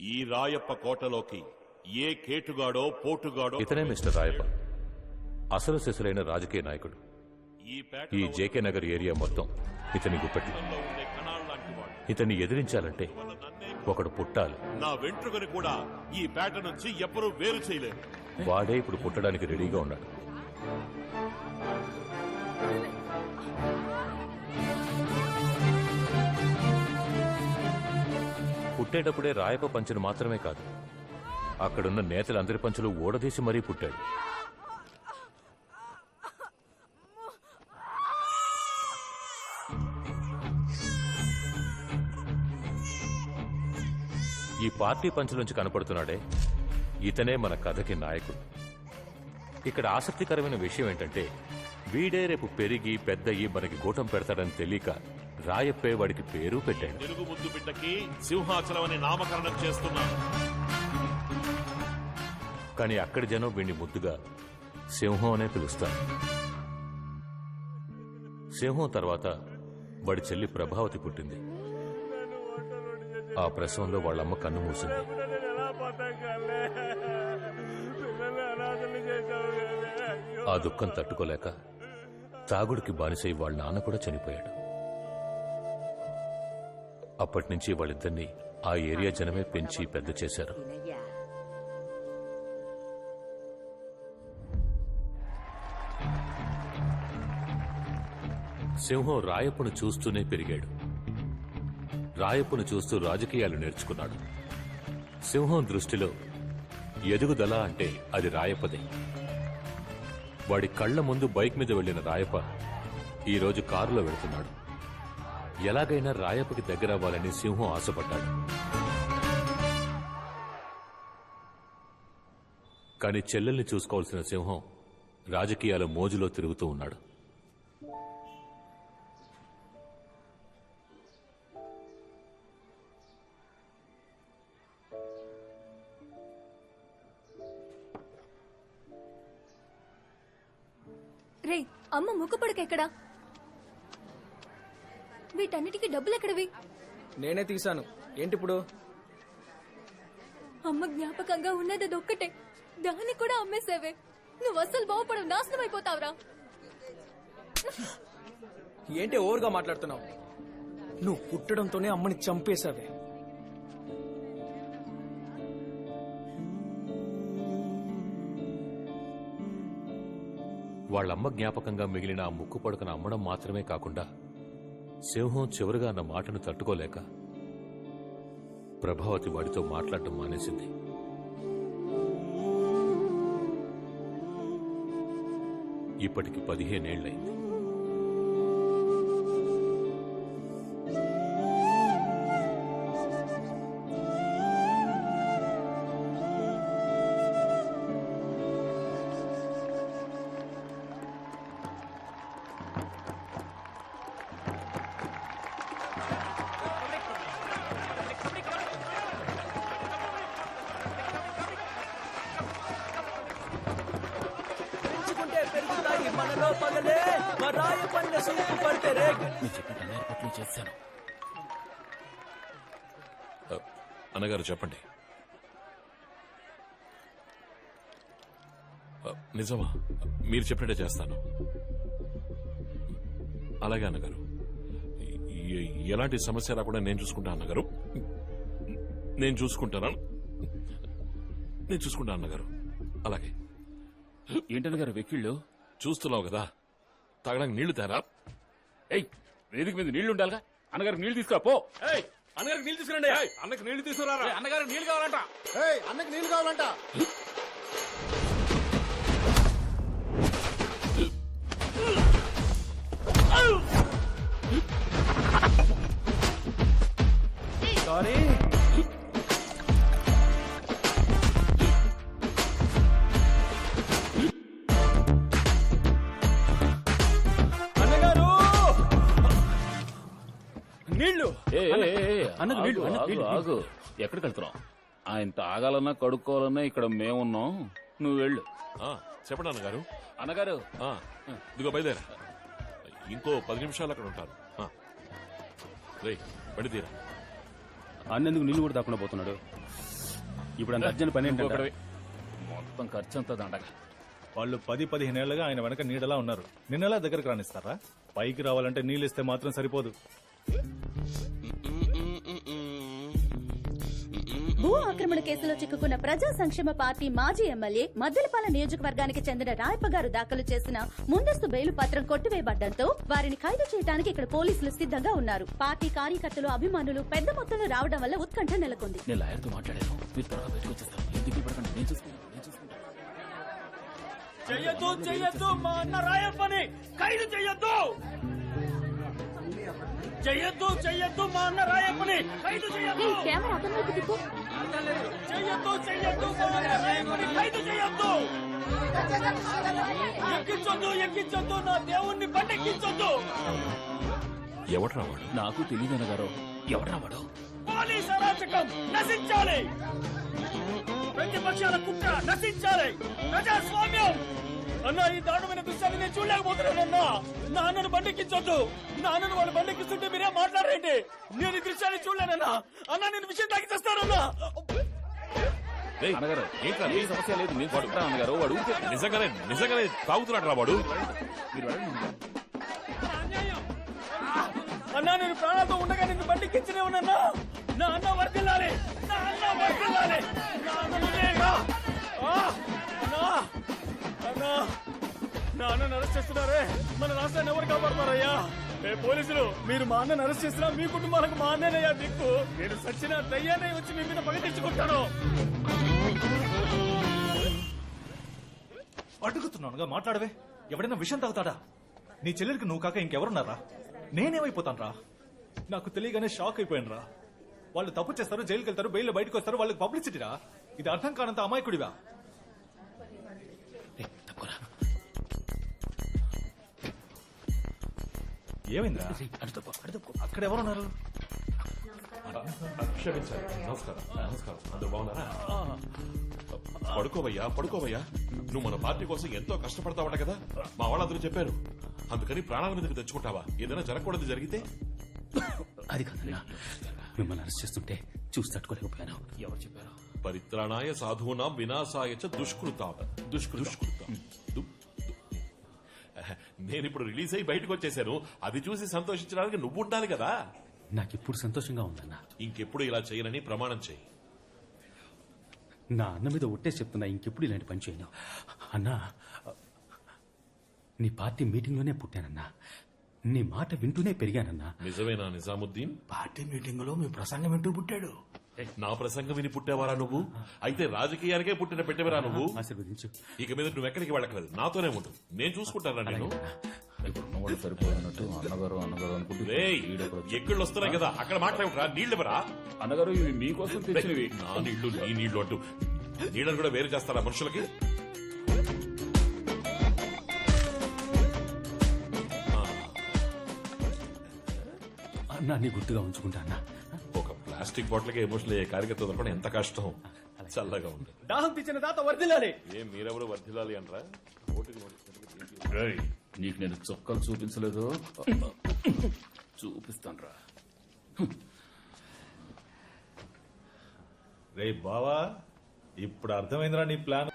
ఈ రాయప్ప కోటలోకి ఏ కేటుగాడో పోటుగాడో ఇతనే మిస్టర్ రాయప్ప. అసలు సిసలైన రాజకీయ నాయకుడు. ఈ పేట ఈ జేకే నగర్ ఏరియా మొత్తం ఇతని గుప్పెట్లు. వాడు. ఇతన్ని ఎదిరించాలంటే ఒకడు పుట్టాలి. నా వెంట్రుకని కూడా ఈ పేట నుంచి ఎవ్వరూ వేరు చేయలేరు. వాడే ఇప్పుడు పుట్టడానికి రెడీగా ఉన్నాడు. పుట్టేటప్పుడే రాయప పంచును మాత్రమే కాదు అక్కడున్న నేతలందరి పంచులు ఊడదీసి మరీ పుట్టాడు. ఈ పార్టీ పంచులోంచి కనపడుతున్నాడే ఇతనే మన కథకి నాయకుడు. ఇక్కడ ఆసక్తికరమైన విషయం ఏంటంటే వీడే రేపు పెరిగి పెద్దయి మనకి గూటం పెడతాడని తెలియక రాయప్పే వాడికి పేరు పెట్టాడు తెలుగు ముద్దు బిడ్డకి సింహాచలం అని నామకరణం చేస్తున్నాను. కానీ అక్కడి జనం వీడిని ముద్దుగా సింహం అనే పిలుస్తారు. సింహం తర్వాత వాడి చెల్లి ప్రభావతి పుట్టింది. ఆ ప్రసవంలో వాళ్ళమ్మ కన్ను మూసింది. ఆ దుఃఖం తట్టుకోలేక తాగుడికి బానిసై వాళ్ళ నాన్న కూడా చనిపోయాడు. అప్పటి నుంచి వాళ్ళిద్దరినీ ఆ ఏరియా జనమే పెంచి పెద్ద చేశారు. సింహం రాయప్పను చూస్తూనే పెరిగాడు. రాయప్పను చూస్తూ రాజకీయాలు నేర్చుకున్నాడు. సింహం దృష్టిలో ఎదుగుదల అంటే అది రాయప్పదే. వాడి కళ్ళ ముందు బైక్ మీద వెళ్ళిన రాయప ఈరోజు కారులో వెళుతున్నాడు. ఎలాగైనా రాయప్పకి దగ్గరవ్వాలని సింహం ఆశపడ్డాడు. కానీ చెల్లెల్ని చూసుకోవాల్సిన సింహం రాజకీయాల మోజులో తిరుగుతూ ఉన్నాడు. రే అమ్మ ముక్కుపడక ఎక్కడా? వీటన్నిటికీ డబ్బులు ఎక్కడవి? నేనే తీశాను. ఏంటి ఇప్పుడు? అమ్మ జ్ఞాపకంగా ఉన్నది అదొక్కటే. దాన్ని కూడా అమ్మేసేవే. నువ్వు అస్సలు బాగుపడవు నాశనం అయిపోతావురా. ఏంటి ఓవర్గా మాట్లాడుతున్నావు? నువ్వు పుట్టడంతోనే అమ్మని చంపేశావే. వాళ్ళమ్మ జ్ఞాపకంగా మిగిలిన ఆ ముక్కు పడకను అమ్మడం మాత్రమే కాకుండా సింహం చివరిగా నా మాటను తట్టుకోలేక ప్రభావతి వాడితో మాట్లాడటం మానేసింది. ఇప్పటికి పదిహేనేళ్ళైంది పగలే మరాయ పన్న సూపు పడితే రేగు అన్నగారు చెప్పండి. నిజమా? మీరు చెప్పినట్టే చేస్తాను. అలాగే అన్నగారు. ఎలాంటి సమస్య రాకుండా నేను చూసుకుంటా అన్నగారు. నేను చూసుకుంటాను? నేను చూసుకుంటా అన్నగారు. అలాగే. ఏంటనగారు వెక్కిళ్ళు? చూస్తున్నావు కదా. తాగడానికి నీళ్ళు తేరా? ఏయ్ వేదిక మీద నీళ్ళు ఉండాలిగా? అన్నగారు నీళ్ళు తీసుకురా పో. అన్నగారికి నీళ్ళు తీసుకురండి. అన్నకి నీళ్ళు తీసుకురా ఏయ్, అన్నగారు నీళ్ళు కావాలంట. అన్నకి నీళ్ళు కావాలంట. నీళ్ళు అన్నకు నీళ్ళు, ఆగు, అన్నకు ఆగు, నీళ్ళు, ఆగు. ఎక్కడికి వెళ్తున్నావు? ఆయన తాగాలన్నా కడుక్కోవాలన్నా ఇక్కడ మేమున్నాం. నువ్వు వెళ్ళు. ఆ, చెప్పండి అన్నగారు. అన్నగారు. ఆ, ఇదిగో బయలుదేరా. ఇంకో పది నిమిషాలు అక్కడ ఉంటారు ఆ. రేయ్ బండి తీరా. అన్నెందుకు నీళ్ళు కూడా తప్పకుండా పోతున్నాడు? ఇప్పుడు అంత అర్జెంట్ పని ఏంటంటే? ఇంకొకడివి. మొత్తం ఖర్చు అంతా దండగా. వాళ్ళు పది పదిహేనేళ్ళుగా ఆయన వెనక నీడలా ఉన్నారు. నిన్నలా దగ్గరకు రానిస్తారా? పైకి రావాలంటే నీళ్ళు ఇస్తే మాత్రం సరిపోదు. భూ ఆక్రమణ కేసులో చిక్కుకున్న ప్రజా సంక్షేమ పార్టీ మాజీ ఎమ్మెల్యే మద్దెలపాల నియోజకవర్గానికి చెందిన రాయప్ప గారు దాఖలు చేసిన ముందస్తు బెయిలు పత్రం కొట్టివేయబడ్డంతో వారిని ఖైదు చేయడానికి ఇక్కడ పోలీసులు సిద్ధంగా ఉన్నారు. పార్టీ కార్యకర్తలు అభిమానులు పెద్ద మొత్తంలో రావడం వల్ల ఉత్కంఠ నెలకొంది. చెయ్యొద్దు చెయ్యొద్దు మా అన్న రాయప్పని ఖైదు చెయ్యొద్దు! చెయ్యొద్దు చెయ్యొద్దు మా అన్న రాయప్పని ఖైదు చెయ్యొద్దు! కెమెరా అతని చెయ్యొద్దు చెయ్యొద్దు ఖైదు చెయ్యొద్దు. ఎక్కించొద్దు ఎక్కించొద్దు. నా దేవుణ్ణి బండెక్కించొద్దు. ఎవడ్రా వాడు నాకు తెలియదు అన్నగారు. ఎవడ్రా వాడు పోలీస్ అరాచకం నశించాలి. ప్రతిపక్షాల కుట్ర నశించాలి. ప్రజాస్వామ్యం. అన్న ఈ దారుణమైన దృశ్యాన్ని నేను చూడలేకపోతున్నానన్నా నాన్నను బండెక్కించొద్దు. నాన్నను వాళ్ళు బండెక్కిస్తుంటే మీరే మాట్లాడరేంటి? నేను ఈ దృశ్యాన్ని చూడలేనన్నా. అన్న నేను విషయం తాగి ఏంట్రా? ఏ సమస్య లేదు నేను చూసుకుంటాను అన్నగారు వాడు నిజంగానే నిజంగానే తాగుతున్నాడు రా వాడు. మీరు. అన్నా నేను ప్రాణాలతో ఉండగా నిన్ను బండికించనే ఉన్నానా? నా అన్న వర్దిల్లాలి నా అన్న వర్దిల్లాలి నా అన్న నువ్వేగా ఆ! అన్నా అన్నా. నా అన్నను అరెస్ట్ చేస్తున్నారే. మన రాష్ట్రాన్ని ఎవరు కాపాడతారయ్యా పోలీసులు మీరు మా అన్నను అరెస్ట్ చేసినా మీ కుటుంబాలకు మా అన్నయ్యా దిక్కు. నేను సచ్చిన దయ్యానే వచ్చి మీ మీద పగ తెచ్చుకుంటాను అడుగుతున్నానుగా మాట్లాడవే. ఎవడైనా విషయం తాగుతాడా? నీ చెల్లెలికి నువ్వు కాక ఇంకెవరున్నారా? నేనేమైపోతాను రా నాకు తెలియగానే షాక్ అయిపోయాను రా వాళ్ళు తప్పు చేస్తారు జైలుకి వెళ్తారు బెయిల్ బయటకు వస్తారు వాళ్ళకి పబ్లిసిటీ రా ఇది అర్థం కానంత అమాయకుడివా? ఏమైందా క్షమించాలి నమస్కారం. నమస్కారం. అందరూ బాగున్నారా? పడుకోవయ్యా పడుకోవయ్యా. నువ్వు మన పార్టీ కోసం ఎంతో కష్టపడతావట కదా? మా వాళ్ళందరూ చెప్పారు. అందుకని ప్రాణాల మీదకి తెచ్చుకుంటావా? ఏదైనా జరగకూడదు జరిగితే? అది కాదన్నా. మిమ్మల్ని అరెస్ట్ చేస్తుంటే చూసి తట్టుకోలేకపోయాను. ఎవరు చెప్పారు? పరిత్రాణాయ సాధూనాం వినాశాయ చ దుష్కృతాం. దుష్కృ దుష్కృతాం. నేను ఇప్పుడు రిలీజ్ అయ్యి బయటకు వచ్చేసాను అది చూసి సంతోషించడానికి నువ్వు ఉండాలి కదా. నాకు ఇప్పుడు సంతోషంగా ఉందన్నా. ఇంకెప్పుడు ఇలా చేయనని ప్రమాణం చేయి. నా అన్న మీద ఒట్టేసి చెప్తున్నా ఇంకెప్పుడు ఇలాంటి పని చేయను. అన్నా నీ పార్టీ మీటింగ్లోనే పుట్టానన్నా. నీ మాట వింటూనే పెరిగానన్నా. నిజమేనా నిజాముద్దీన్? పార్టీ మీటింగ్లో మీ ప్రసంగం వింటూ పుట్టాడు. నా ప్రసంగం విని పుట్టేవారా నువ్వు? అయితే రాజకీయానికే పుట్టిన పెట్టేవరా నువ్వు? ఆశీర్వదించు. ఇక మీద నువ్వు ఎక్కడికి వెళ్ళక్కలేదు నాతోనే ఉండు. నేను చూసుకుంటానా నేను ఇప్పుడు సరిపోయినట్టు అన్నగారు అన్నగారు అనుకుంటే ఎక్కళ్ళు వస్తున్నాయి కదా? అక్కడ మాట్లాడరా? నీళ్ళెవరా అన్నగారు ఇవి మీకోసం తెచ్చినవి. నా నీళ్ళు నీ నీళ్ళు అంటూ. నీళ్ళని కూడా వేరు చేస్తారా మనుషులకి? అన్నా నీ గుర్తుగా ఉంచుకుంటా అన్నా. ప్లాస్టిక్ బాటిల్కి ఎమోషనల్ అయ్యే కార్యకర్త దొరకడం ఎంత కష్టం? చల్లగా ఉంది దాహం తెచ్చిన దాత వర్దిల్లాలి ఏం మీరెవరు వర్ధిల్లాలి అంటారా? రేయ్, నీకు నేను చొక్కలు చూపించలేదు? చూపిస్తాను రా రే బావా ఇప్పుడు అర్థమైందిరా నీ ప్లాన్.